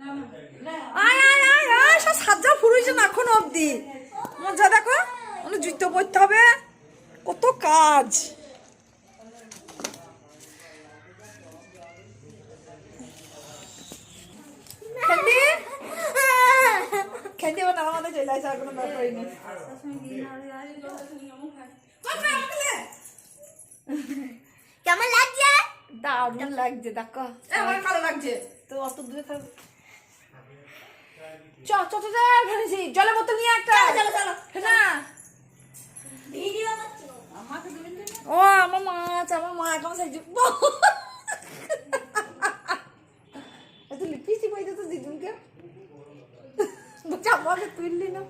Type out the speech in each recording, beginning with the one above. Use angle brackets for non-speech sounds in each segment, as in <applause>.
আয় আয় আয় আয় সব সাজ্জা ফুরুইছে না এখন অবধি। মজা দেখো জুতো পরতে হবে। কত কাজ। না আমাদের চলে আসে আর কোনো ব্যাপারই নেই। কেমন লাগছে? দারুণ লাগছে দেখো। আমার ভালো লাগছে। তো অত দূরে থাক চ জলের বোতল নিয়ে একটা। চলো, চলো। না। ও আমার মাছ আমার মা কেমন সাইজ এত লিপিস্টি পাইতে তো দিদুনকে আমাকে তুললি না।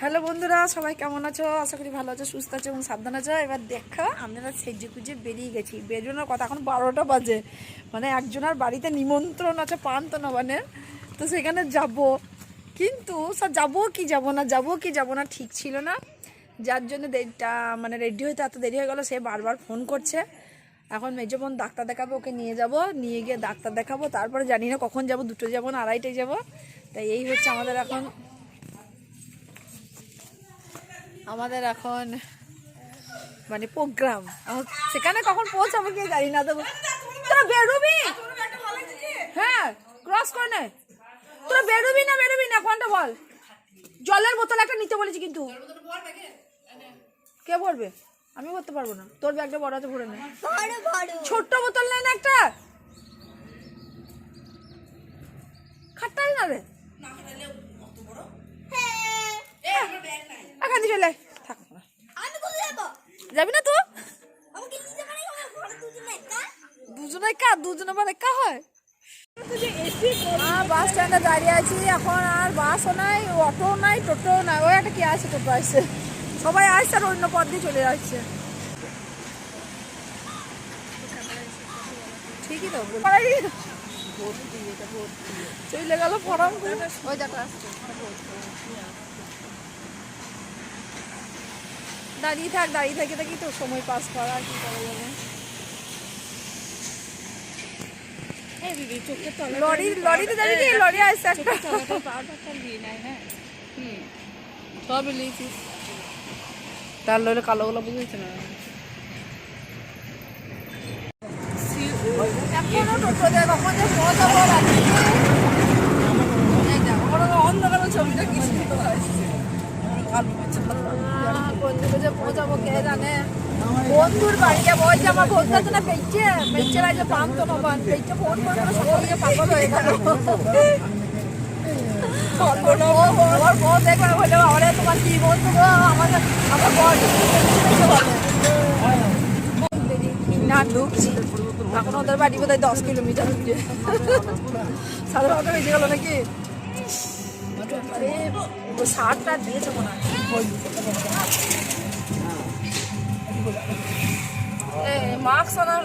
হ্যালো বন্ধুরা সবাই কেমন আছো? আশা করি ভালো আছো সুস্থ আছো এবং সাবধান আছো। এবার দেখো আমরা সেজে কুজে বেরিয়ে গেছি। বেরোনোর কথা এখন বারোটা বাজে। মানে একজনের বাড়িতে নিমন্ত্রণ আছে পান তো সেখানে যাব। কিন্তু স্যার, যাব কি যাব না? যাব কি যাব না? ঠিক ছিল না। যার জন্য দেরিটা মানে রেডি হইতে এত দেরি হয়ে গেল, সে বারবার ফোন করছে। এখন মেজো বোন ডাক্তার দেখাবো, ওকে নিয়ে যাব। নিয়ে গিয়ে ডাক্তার দেখাবো। তারপরে জানি না কখন যাব, দুটো যাব না আড়াইটায় যাব। তাই এই হচ্ছে আমাদের এখন আমাদের এখন মানে প্রোগ্রাম সেখানে কখন পৌঁছাবো কি জানি না। দেবো বেরোবি? হ্যাঁ ক্রস করে নে। তোরা বেরোবি না বেরোবি না কোনটা বল। জলের বোতল একটা নিতে বলেছি কিন্তু। কে ভরবে? আমি ভরতে পারব না। তোর ব্যাগটা বড় আছে ভরে নে। ছোট্ট বোতল নেই না একটা। খাট্টাই না রে। হ্যাঁ। এখানে চলে থাক যাবি? না তো ঘরে দুজন কা দুজনে মানে কা হয়? বাস স্ট্যান্ডে দাঁড়িয়ে আছি। এখন আর বাসও নাই অটো নাই, টোটো নাই। ওই একটা কি আছে, টোটো আসছে সবাই আসছে আর অন্য পথ দিয়ে চলে যাচ্ছে। ঠিকই তো চলে গেল ফরম। ওই দাঁড়িয়ে থাক, দাঁড়িয়ে থাকি থাকি তো সময় পাস করা কি করা যাবে। লরি লরিতে যাবি কি লরি আসছে একটা। সব তার লইলে বুঝেছে না। এখনও টোটো যায় কখন যে পৌঁছাবো রাত্রি অন্ধকারের ছবিটা কি সুন্দর আসছে। আহ, যে পৌঁছাবো কে জানে? বন্ধুর বাড়ি যাব। ওই যে আমার বন্ধু আছে না পেয়েছে পেয়েছে যে পান্ত নবান পেয়েছে ফোন করে করে সকল দিকে পাগল হয়ে গেল। আমার বউ দেখবে বলে আরে, তোমার কি বন্ধু গো? আমাকে, আমার বর না, ঢুকছি। ওদের বাড়ি বোধহয় দশ কিলোমিটার দূরে। সাড়ে বারোটা বেজে গেল নাকি? সারটা দিয়েছে মনে হয়। মাস্ক আনার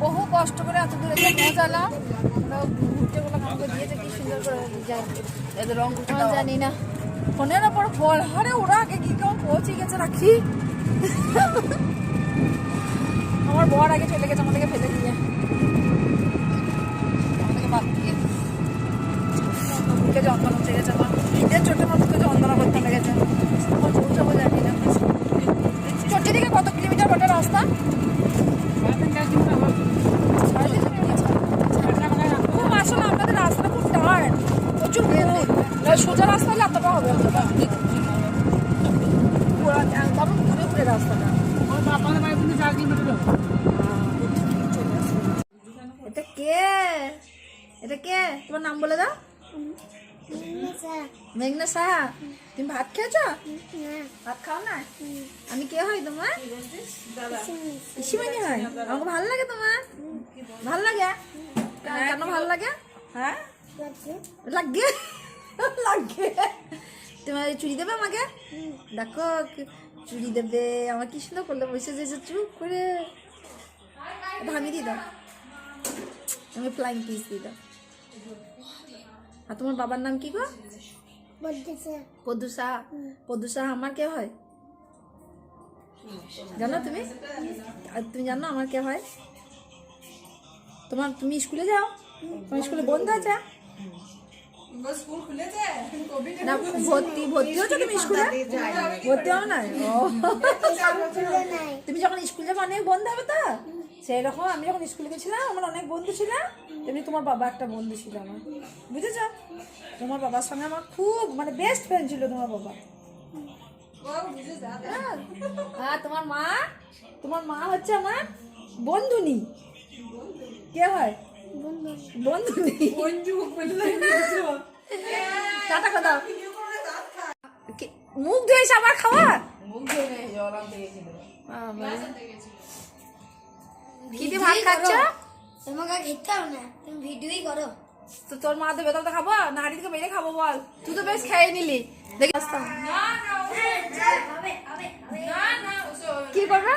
বহু কষ্ট করে এত দূরে পৌঁছালাম ঘুরতে আমাকে দিয়েছে কি সুন্দর করে যাই এদের রং জানি না। ফোনের ওপর ফল হারে ওরা আগে কি কেমন পৌঁছে গেছে রাখি? আমার বর আগে চলে গেছে আমাদেরকে ফেলে দিয়ে আমাদেরকে বাদ দিয়ে বুকে যন্ত্রণা উঠে গেছে আমার ঈদের চোটে আমার বুকে যন্ত্রণা করতে লেগেছে আমার পৌঁছাবো জানি না চোটে দিকে কত কিলোমিটার বটে রাস্তা সাড়ে তিনশো কিলোমিটার। খুব আসলে আপনাদের রাস্তা খুব টায়ার্ড প্রচুর ভুল সোজা রাস্তা হলে এতটা হবে না। পুরো একদম ঘুরে ঘুরে রাস্তাটা। এটা কে? এটা কে? তোমার নাম বলে দাও। মেঘনা সাহা। তুমি ভাত খেয়েছো? ভাত খাও না? আমি কে হয় তোমার? পিসিমানি হয়? আমাকে ভালো লাগে তোমার? ভালো লাগে? কেন কেন ভালো লাগে? হ্যাঁ? লাগে লাগে <laughs> তোমার চুড়ি দেবে আমাকে? দেখো চুড়ি দেবে আমার কি সুন্দর করলে বসে যে চুপ করে। ভাবি দি দাও। আমি ফ্লাইং পিস দি দাও। আর তোমার বাবার নাম কি গো? পদ্দু সাহা আমার কে হয়? জানো তুমি? আর তুমি জানো আমার কে হয়? তোমার তুমি স্কুলে যাও? তোমার স্কুলে বন্ধ আছে? না ভর্তি ভর্তি হচ্ছে তুমি স্কুলে? ভর্তি হও না তুমি যখন স্কুল যাবে অনেক বন্ধু হবে তো? সেই রকম আমি যখন স্কুলে গেছিলাম আমার অনেক বন্ধু ছিল। তেমনি তোমার বাবা একটা বন্ধু ছিল আমার। বুঝেছ? তোমার বাবার সঙ্গে আমার খুব মানে বেস্ট ফ্রেন্ড ছিল তোমার বাবা। হ্যাঁ। হ্যাঁ তোমার মা? তোমার মা হচ্ছে আমার বন্ধুনি? কে হয়? বন্ধুনি টাটা কথা মুখ ধুয়েছে আবার খাওয়া? মুখ ধুয়ে নেই জল আনতে গেছিল। কি দিয়ে ভাত খাচ্ছ? তোমাকে খেতে না। তুমি ভিডিওই করো। তো তোর মা দেবে তো খাব? না মেরে খাব বল। তুই তো বেশ খেয়ে নিলি। দেখি আসতাম হবে কি করবে?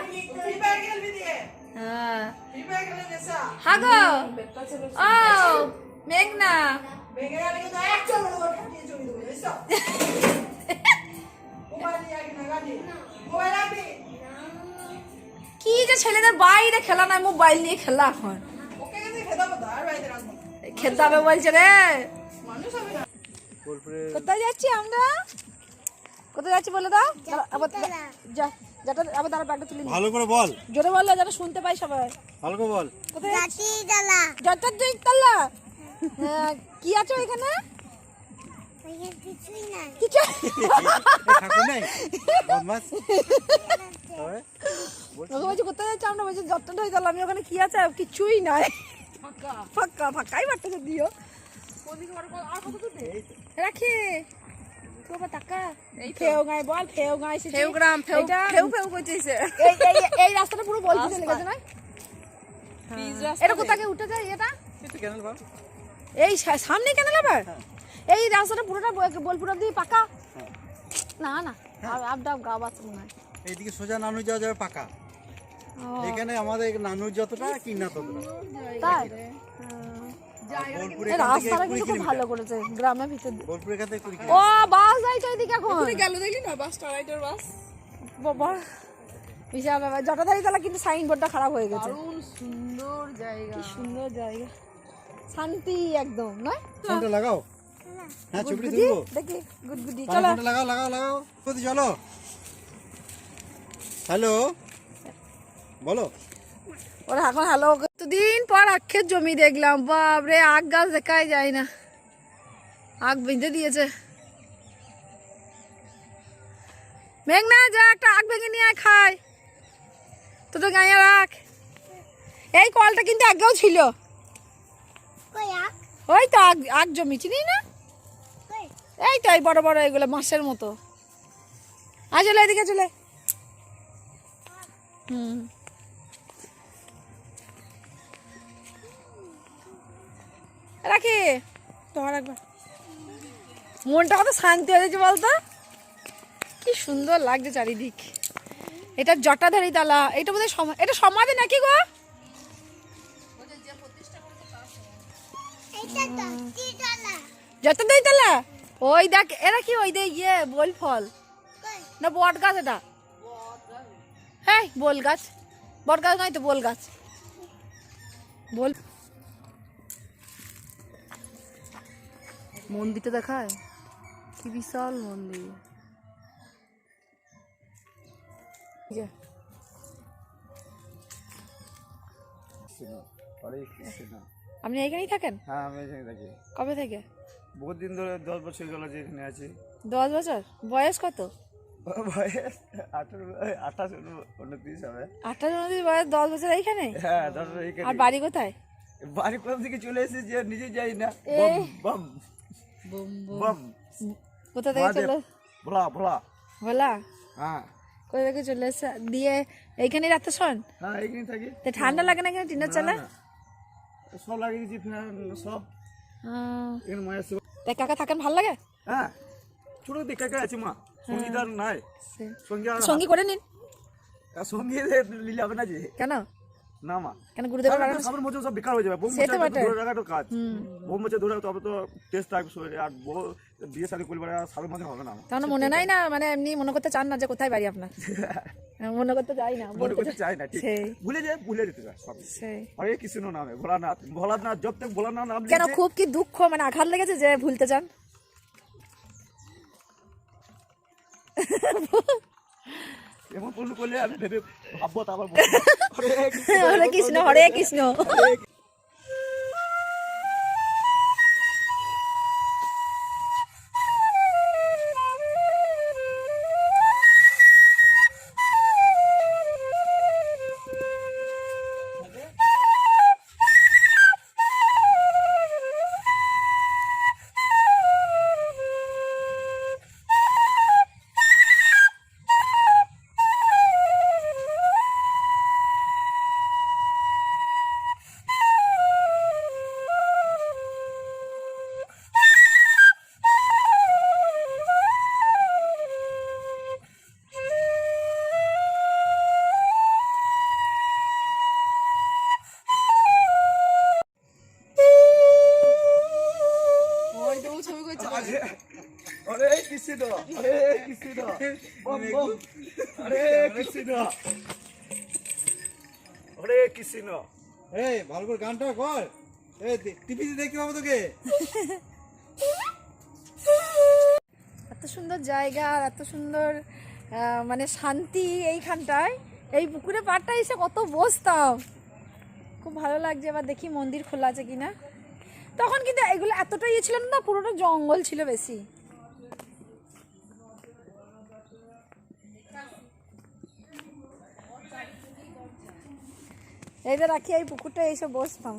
হাগো। ও মেঘনা। কি যে ছেলেদের বাইরে খেলা নাই মোবাইল নিয়ে খেলা এখন। হবে বলছে রে। কোথায় যাচ্ছি আমরা? কোথায় যাচ্ছি বলে দাও? আবার যা। যাটা আবার দাঁড়া ব্যাগটা তুলে ভালো করে বল। জোরে বললে যেন শুনতে পাই সবাই। ভালো করে বল। কোথায়? যাচ্ছি জাতি জ্বালা। যটার দুই তল্লা হ্যাঁ, কি আছে ওইখানে? কিছুই নাই। কিছু ঠাকুর নেই? বদমাস। ওকে বলছি কোথায় যাচ্ছি আমরা? বলছি হয়ে গেল আমি ওখানে কি আছে? কিছুই নাই। ফাঁকা। ফাঁকাই বাড়তেছে দিও। রাখি। তুই আবার টাকা গায় বল ফেও গায় এসেছে ফেউ গ্রাম, ফেউ- ফেউ ফেউ করতেছে। এই এই- এই রাস্তাটা পুরো বল দিতে লেগেছে না এটা কোথাকে উঠে যায় এটা? এই সামনে কেন আবার? এই রাস্তাটা পুরোটা বল- বোলপুর অব্দি পাকা? না না। আপ ডাব গা বাথরুম নয় এইদিকে সোজা নানু যাওয়া যাবে পাকা। এখানে আমাদের নানুর যতটা কিনা ততটা। তাই? রাস্তাটা কিন্তু খুব ভালো করেছে গ্রামের ভিতর ও বাস যাইছে ওইদিকে এখন। গেল দেখলি না? বাসটা রাইটের বাস। বাবা বিশাল ব্যাপার। জটাধারী তালা কিন্তু সাইন বোর্ডটা খারাপ হয়ে গেছে। সুন্দর জায়গা। কি সুন্দর জায়গা। শান্তি একদম নয় ফোনটা লাগাও। হ্যাঁ তুলবো। দেখি গুডগুডি পানি চলো। ফোনটা লাগাও লাগাও লাগাও। কোথায় চলো। হ্যালো? বলো। ওরা এখন হ্যালো দিন পর আখের জমি দেখলাম বাপরে আখ গাছ দেখাই যায় না। আখ বেঁধে দিয়েছে। মেঘনা যা একটা আখ ভেঙে নিয়ে খায় তো তো গাঁয়ে রাখ। এই কলটা কিন্তু আগেও ছিল। ওই তো আগ আখ জমি চিনি না? এই তো এই বড় বড় এগুলো মাছের মতো। আয় চলে এদিকে চলে। হুম। রাখি। তোমার একবার। মনটা কত শান্তি হয়েছে বলতো? কি সুন্দর লাগছে চারিদিক। এটা জটাধারী তালা। এটা বোধহয় এটা সমাধি নাকি গো? জটাধারী তালা? ওই দেখ এরা কি ওই দে ইয়ে বল ফল? না বট গাছ এটা? হ্যাঁ বল গাছ। বট গাছ নয় তো বল গাছ। বল মন্দিরটা দেখায়? কি বিশাল মন্দির। আপনি এখানেই থাকেন? হ্যাঁ আমি এখানে থাকি। কবে থেকে? বহুত দিন ধরে দশ বছর গেল যে এখানে আছি। দশ বছর? বয়স কত? বয়স আঠারো আঠাশ উনত্রিশ হবে। আঠারো নদীর বয়স দশ বছর এইখানে? হ্যাঁ দশ আর বাড়ি কোথায়? বাড়ি কোথা থেকে চলে এসেছি আর নিজে যাই না। এ। বম বম। কোথা থেকে চলে? ভোলা ভোলা। বলা হ্যাঁ। কোথা থেকে চলে এসে দিয়ে এইখানে রাতে শোন। হ্যাঁ এখানে থাকি। তো ঠান্ডা লাগে না টিনের চালে। সব লাগিয়ে দিয়েছি ফ্যান সব। মায়ের সেবা। তা কাকা থাকেন ভালো লাগে? হ্যাঁ। ছোট দিকে কাকা আছে মা। সঙ্গীতার নাই। সঙ্গী সঙ্গী করে নিন। সঙ্গী নিলে হবে না যে। কেন? না মা। কেন গুরুদেবের সবের মধ্যে সব বেকার হয়ে যাবে বোম ধরে কাজ। বোম ধরে তবে তো টেস্ট শরীরে আর বিয়ে শাড়ি আর মধ্যে হবে না। মনে নাই না? মানে এমনি মনে করতে চান না যে কোথায় বাড়ি আপনার? মনে করতে যাই না মনে করতে চাই না ঠিক। ভুলে যায় ভুলে যেতে চায় সব সেই। হরে কৃষ্ণ নামে ভোলানাথ ভোলানাথ জব তক ভোলানাথ নাম কেন খুব কি দুঃখ মানে আঘাত লেগেছে যে ভুলতে চান? এমন প্রশ্ন করলে আমি ভেবে ভাববো তারপর <laughs> হরে কৃষ্ণ, হরে কৃষ্ণ। হরে কৃষ্ণ হরে কৃষ্ণ বম বম। হরে কৃষ্ণ হরে কৃষ্ণ এই ভালো করে গানটা কর। এই টিভিতে দেখতে পাবো তোকে। এত সুন্দর জায়গা আর এত সুন্দর আহ, মানে শান্তি এইখানটায়। এই পুকুরে পাড়টা এসে কত বসতাম। খুব ভালো লাগছে এবার দেখি মন্দির খোলা আছে কিনা। তখন কিন্তু এগুলো এতটা ইয়ে ছিল না পুরোটা জঙ্গল ছিল বেশি। এই যে রাখি, এই পুকুরটা এসে বসতাম।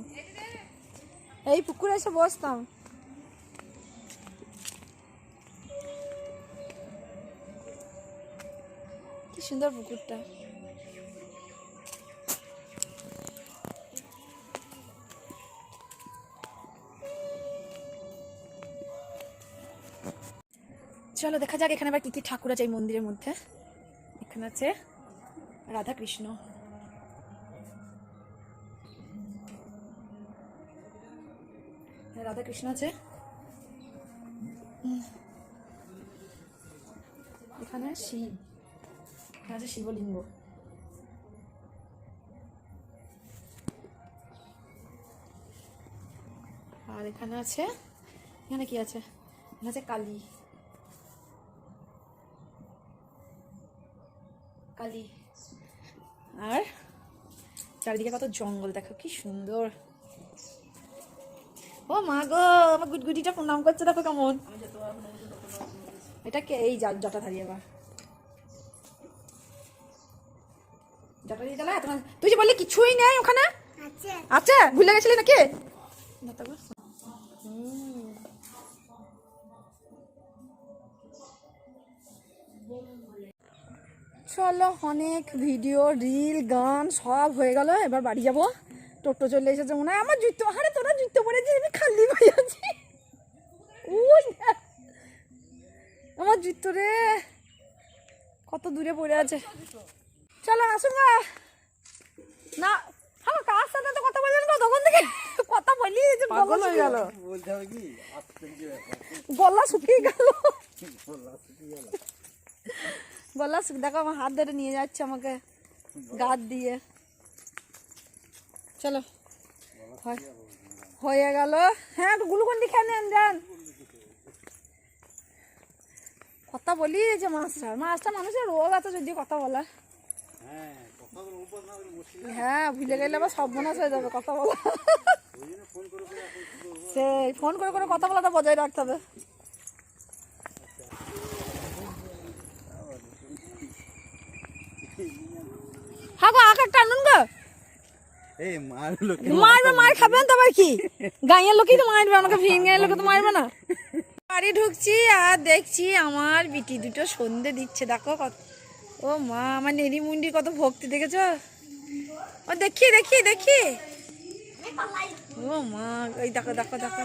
এই পুকুরে এসে বসতাম। কি সুন্দর পুকুরটা। চলো, দেখা যাক এখানে আবার কি কি ঠাকুর আছে এই মন্দিরের মধ্যে। এখানে আছে রাধা কৃষ্ণ রাধা কৃষ্ণ আছে এখানে শিব। এখানে আছে শিবলিঙ্গ। আর এখানে আছে, এখানে কি আছে? এখানে আছে কালী। কালী। আর চারিদিকে কত জঙ্গল দেখো কি সুন্দর। ও মা গো আমার গুটগুটিটা প্রণাম করছে দেখো কেমন। এটা কে? এই জটাধারী আবার। জটাধারী চালা তোমার তুই যে বললি কিছুই নেই ওখানে? আছে। ভুলে গেছিলি নাকি? হুম। চলো অনেক ভিডিও রিল গান সব হয়ে গেল। এবার বাড়ি যাব। টোটো চলে এসেছে মনে হয়। আমার জুতো আরে তোরা জুতো পরেছিস আমি খালি হয়ে আছি। ওই আমার জুতো রে। কত দূরে পড়ে আছে। চলো আসুন গা। না হ্যাঁ কার সাথে তো কথা বলছেন গো? তখন থেকে কথা বলি গলা পাগল হয়ে গেল। বলতে হবে কি? আসতে কি ব্যাপার গলা শুকিয়ে গেল। গলা দেখো আমার হাত ধরে নিয়ে যাচ্ছে আমাকে গাদ দিয়ে। চলো। হয়ে গেল। হ্যাঁ একটু গ্লুকন্ডি খেয়ে নেন, যান। কথা বলি যে মাছটা মাছটা মানুষের রোগ আছে যদি কথা বলা হ্যাঁ হ্যাঁ ভুলে গেলে আবার সব সর্বনাশ হয়ে যাবে কথা বলা। সেই, ফোন করে করে কথা বলাটা বজায় রাখতে হবে। আকার টানুন গো। মারবে মার খাবেন তো আবার কি? গাঁয়ের লোকই তো মারবে আমাকে ভিন গাঁয়ের লোকে তো মারবে না। বাড়ি ঢুকছি আর দেখছি আমার বিটি দুটো সন্ধে দিচ্ছে দেখো কত ও মা আমার নেড়ি মুন্ডি কত ভক্তি দেখেছ? ও দেখি দেখি দেখি। ও মা ওই দেখো দেখো দেখো।